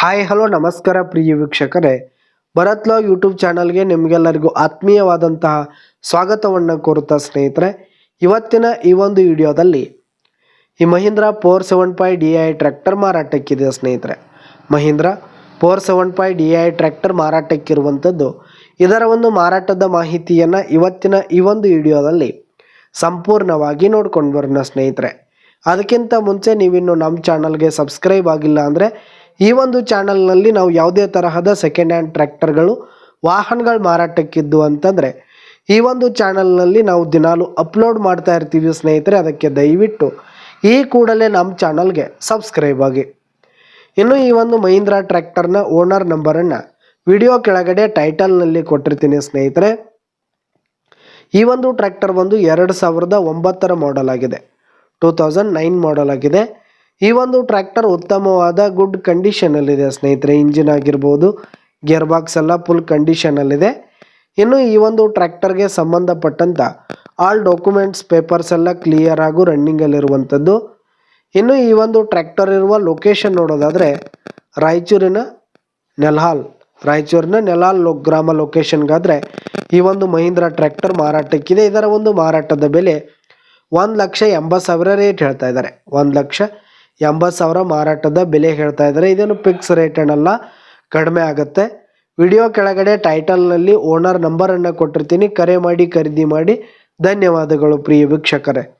Hi, hello, ನಮಸ್ಕಾರ ಪ್ರಿಯ ವೀಕ್ಷಕರೇ. ಭರತ್ ಲಾ YouTube ಚಾನಲ್ಗೆ ನಿಮಗೆಲ್ಲರಿಗೂ ಆತ್ಮೀಯವಾದಂತಹ ಸ್ವಾಗತವನ್ನು ಕೋರುತ್ತಾ ಸ್ನೇಹಿತರೆ. ಇವತ್ತಿನ ಈ ಒಂದು ವಿಡಿಯೋದಲ್ಲಿ ಈ Mahindra four seven five DI I tractor ಮಾರಾಟಕ್ಕಿದೆ ಸ್ನೇಹಿತರೆ. Mahindra four seven five DI I tractor ಮಾರಾಟಕ್ಕಿರುವಂಥದ್ದು. ಇದರ ಒಂದು ಮಾರಾಟದ ಮಾಹಿತಿಯನ್ನು ಇವತ್ತಿನ ಈ ಒಂದು ವಿಡಿಯೋದಲ್ಲಿ ಸಂಪೂರ್ಣವಾಗಿ ನೋಡ್ಕೊಂಡು ಬರೋಣ ಸ್ನೇಹಿತರೆ. ಅದಕ್ಕಿಂತ ಮುಂಚೆ ನೀವಿನ್ನು ನಮ್ಮ ಚಾನಲ್ಗೆ ಸಬ್ಸ್ಕ್ರೈಬ್ ಆಗಿಲ್ಲ ಅಂದರೆ ಈ ಒಂದು ಚಾನಲ್ನಲ್ಲಿ ನಾವು ಯಾವುದೇ ತರಹದ ಸೆಕೆಂಡ್ ಹ್ಯಾಂಡ್ ಟ್ರ್ಯಾಕ್ಟರ್ಗಳು ವಾಹನಗಳು ಮಾರಾಟಕ್ಕಿದ್ದು ಅಂತಂದರೆ, ಈ ಒಂದು ಚಾನಲ್ನಲ್ಲಿ ನಾವು ದಿನಾಲು ಅಪ್ಲೋಡ್ ಮಾಡ್ತಾ ಇರ್ತೀವಿ ಸ್ನೇಹಿತರೆ, ಅದಕ್ಕೆ ದಯವಿಟ್ಟು ಈ ಕೂಡಲೇ ನಮ್ಮ ಚಾನಲ್ಗೆ ಸಬ್ಸ್ಕ್ರೈಬ್ ಆಗಿ. ಇನ್ನು ಈ ಒಂದು ಮಹೀಂದ್ರ ಟ್ರ್ಯಾಕ್ಟರ್ನ ಓನರ್ ನಂಬರನ್ನು ವಿಡಿಯೋ ಕೆಳಗಡೆ ಟೈಟಲ್ನಲ್ಲಿ ಕೊಟ್ಟಿರ್ತೀನಿ ಸ್ನೇಹಿತರೆ. ಈ ಒಂದು ಟ್ರ್ಯಾಕ್ಟರ್ ಬಂದು ಎರಡು ಸಾವಿರದ ಒಂಬತ್ತರ ಮಾಡೆಲ್ ಆಗಿದೆ. ಟೂ ತೌಸಂಡ್ ನೈನ್ ಮಾಡೆಲ್ ಆಗಿದೆ. ಈ ಒಂದು ಟ್ರ್ಯಾಕ್ಟರ್ ಉತ್ತಮವಾದ ಗುಡ್ ಕಂಡೀಷನಲ್ಲಿದೆ ಸ್ನೇಹಿತರೆ. ಇಂಜಿನ್ ಆಗಿರ್ಬೋದು ಗಿಯರ್ ಬಾಕ್ಸ್ ಎಲ್ಲ ಫುಲ್ ಕಂಡೀಷನಲ್ಲಿದೆ ಇನ್ನು ಈ ಒಂದು ಟ್ರ್ಯಾಕ್ಟರ್ಗೆ ಸಂಬಂಧಪಟ್ಟಂತ ಆಲ್ ಡಾಕ್ಯುಮೆಂಟ್ಸ್ ಪೇಪರ್ಸ್ ಎಲ್ಲ ಕ್ಲಿಯರ್ ಹಾಗೂ ರನ್ನಿಂಗಲ್ಲಿರುವಂಥದ್ದು ಇನ್ನು ಈ ಒಂದು ಟ್ರ್ಯಾಕ್ಟರ್ ಇರುವ ಲೊಕೇಶನ್ ನೋಡೋದಾದರೆ ರಾಯಚೂರಿನ ನೆಲ್ಹಾಲ್. ರಾಯಚೂರಿನ ನೆಲ್ಹಾಲ್ ಲೊ, ಗ್ರಾಮ ಲೊಕೇಶನ್ಗಾದರೆ ಈ ಒಂದು ಮಹೀಂದ್ರ ಟ್ರ್ಯಾಕ್ಟರ್ ಮಾರಾಟಕ್ಕಿದೆ. ಇದರ ಒಂದು ಮಾರಾಟದ ಬೆಲೆ ಒಂದು ಲಕ್ಷ ಎಂಬತ್ತು ಸಾವಿರ ರೇಟ್ ಹೇಳ್ತಾ ಇದ್ದಾರೆ. ಒಂದು ಲಕ್ಷ ಎಂಬತ್ತು ಸಾವಿರ ಮಾರಾಟದ ಬೆಲೆ ಹೇಳ್ತಾ ಇದ್ದಾರೆ. ಇದೇನು ಫಿಕ್ಸ್ ರೇಟ್ ಕಡಿಮೆ ಆಗುತ್ತೆ. ವಿಡಿಯೋ ಕೆಳಗಡೆ ಟೈಟಲ್ನಲ್ಲಿ ಓನರ್ ನಂಬರನ್ನು ಕೊಟ್ಟಿರ್ತೀನಿ. ಕರೆ ಮಾಡಿ, ಖರೀದಿ ಮಾಡಿ. ಧನ್ಯವಾದಗಳು ಪ್ರಿಯ ವೀಕ್ಷಕರೇ.